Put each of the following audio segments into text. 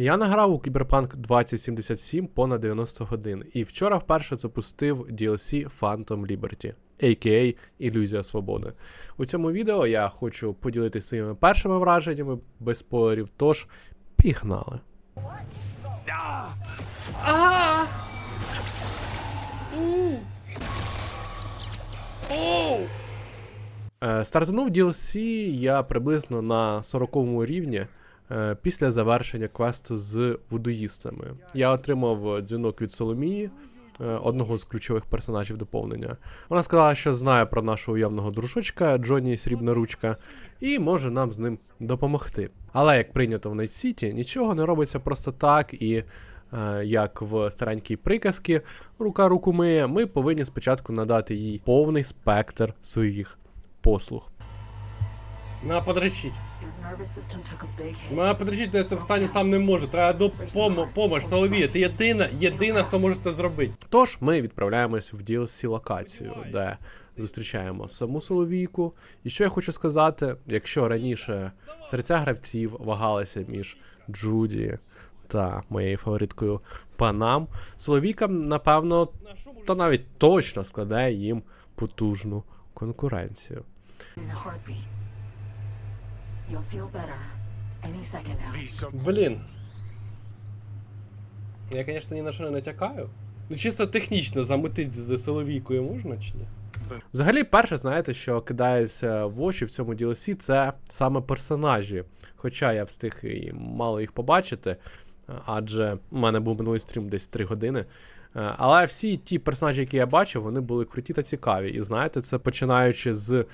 Я награв у Cyberpunk 2077 понад 90 годин, і вчора вперше запустив DLC Phantom Liberty, a.k.a. Ілюзія Свободи. У цьому відео я хочу поділитися своїми першими враженнями без спойлерів, тож пігнали. Е, Стартанув DLC я приблизно на 40 рівні е, після завершення квесту з вудоїстами. Я отримав дзвінок від Соломії, е, одного з ключових персонажів доповнення. Вона сказала, що знає про нашого уявного дружочка Джонні Срібна ручка, і може нам з ним допомогти. Але як прийнято в Найт Сіті, нічого не робиться просто так і. е, Як в старенькій приказці рука руку миє, ми повинні спочатку надати їй повний спектр своїх послуг. На, подречіть. Your nervous system took a big hit. Мене подречіть, це в стані сам не можу. Треба допомога, Соловія. Ти єдина, єдина, хто може це зробити. Тож ми відправляємось в DLC локацію, де зустрічаємо саму Соловійку. І що я хочу сказати, якщо раніше серця гравців вагалися між Джуді та моєю фавориткою Панам, Соловійка, напевно, та навіть точно складає їм потужну конкуренцію. Блін. Я, звісно, ні на що не натякаю. Ну, чисто технічно замутить з Соловійкою можна чи ні? Взагалі, перше, знаєте, що кидається в очі в цьому DLC, це саме персонажі. Хоча я встиг і мало їх побачити, адже у мене був минулий стрім десь 3 години. Е, Але всі ті персонажі, які я бачив, вони були круті та цікаві. І знаєте, це починаючи з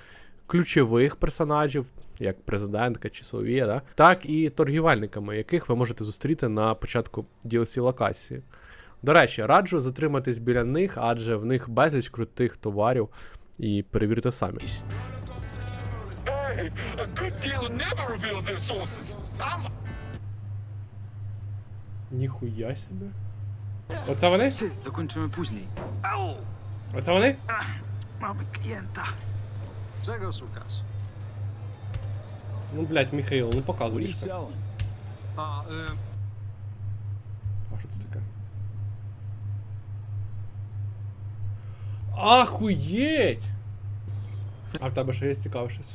ключових персонажів, як президентка чи Соловія, да? так і торгівельниками, яких ви можете зустріти на початку DLC локації. До речі, раджу затриматись біля них, адже в них безліч крутих товарів, і перевірте самі. Ніхуя себе. Оце вони? Później. Au! Оце вони? Mamy klienta. Czego szukasz? Ну, блядь, Михаїл, ну selling? A, y, А що це таке? Ахуєть! А в тебе ще є цікаве щось?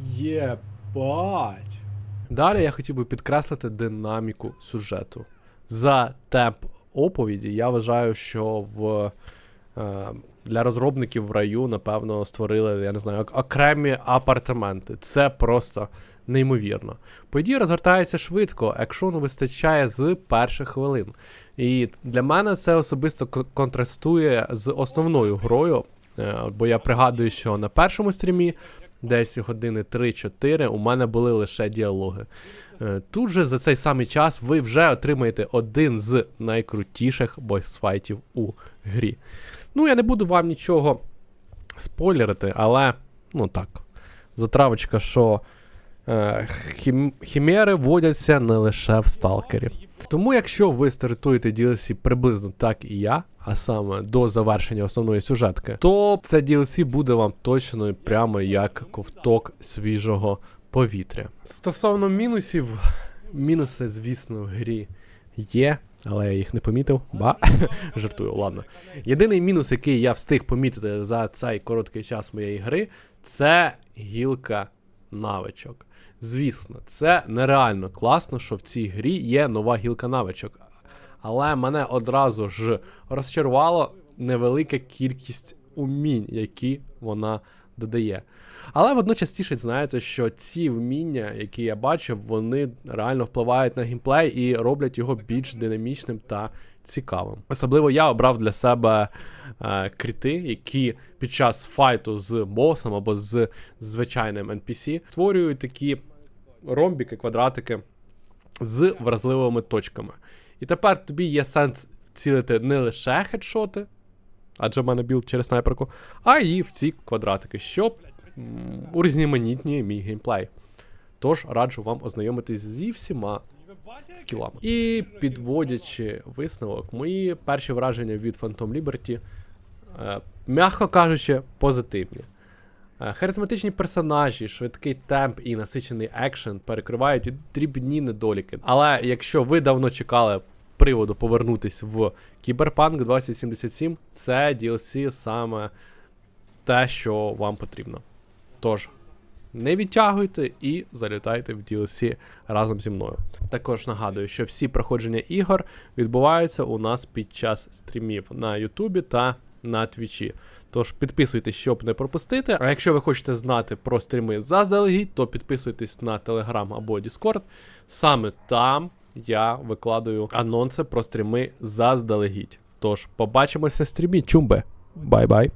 Єбать. Далі я хотів би підкреслити динаміку сюжету. За темп оповіді я вважаю, що в. е, Для розробників в раю, напевно, створили, я не знаю, окремі апартаменти. Це просто неймовірно. Подія розгортається швидко, екшону вистачає з перших хвилин. І для мене це особисто контрастує з основною грою. е, Бо я пригадую, що на першому стрімі, десь години 3-4, у мене були лише діалоги. Е, Тут же за цей самий час ви вже отримаєте один з найкрутіших босфайтів у грі. Ну, я не буду вам нічого спойлерити, але ну так, затравочка, що е, хім, хімери водяться не лише в сталкері. Тому, якщо ви стартуєте DLC приблизно так і я, а саме до завершення основної сюжетки, то це DLC буде вам точно прямо як ковток свіжого повітря. Стосовно мінусів, мінуси, звісно, в грі є. Але я їх не помітив, ба жартую, ладно. Єдиний мінус, який я встиг помітити за цей короткий час моєї гри, це гілка навичок. Звісно, це нереально класно, що в цій грі є нова гілка навичок. Але мене одразу ж розчарувало невелика кількість умінь, які вона додає. Але водночас тішить, знаєте, що ці вміння, які я бачив, вони реально впливають на геймплей і роблять його більш динамічним та цікавим. Особливо я обрав для себе е, кріти, які під час файту з босом або з звичайним NPC створюють такі ромбіки, квадратики з вразливими точками. І тепер тобі є сенс цілити не лише хедшоти, адже в мене білд через снайперку, а і в ці квадратики, що урізноманітнює мій геймплей. Тож раджу вам ознайомитись зі всіма скілами. І підводячи висновок, мої перші враження від Phantom Liberty, е, м'яко кажучи, позитивні. Е, Харизматичні персонажі, швидкий темп і насичений екшен перекривають дрібні недоліки. Але якщо ви давно чекали приводу повернутись в Cyberpunk 2077, це DLC саме те, що вам потрібно. Тож, не відтягуйте і залітайте в DLC разом зі мною. Також нагадую, що всі проходження ігор відбуваються у нас під час стрімів на Ютубі та на Твічі. Тож підписуйтесь, щоб не пропустити. А якщо ви хочете знати про стріми заздалегідь, то підписуйтесь на Telegram або Discord. Саме там я викладаю анонси про стріми заздалегідь. Тож побачимося стрімі. Чумбе. Бай-бай.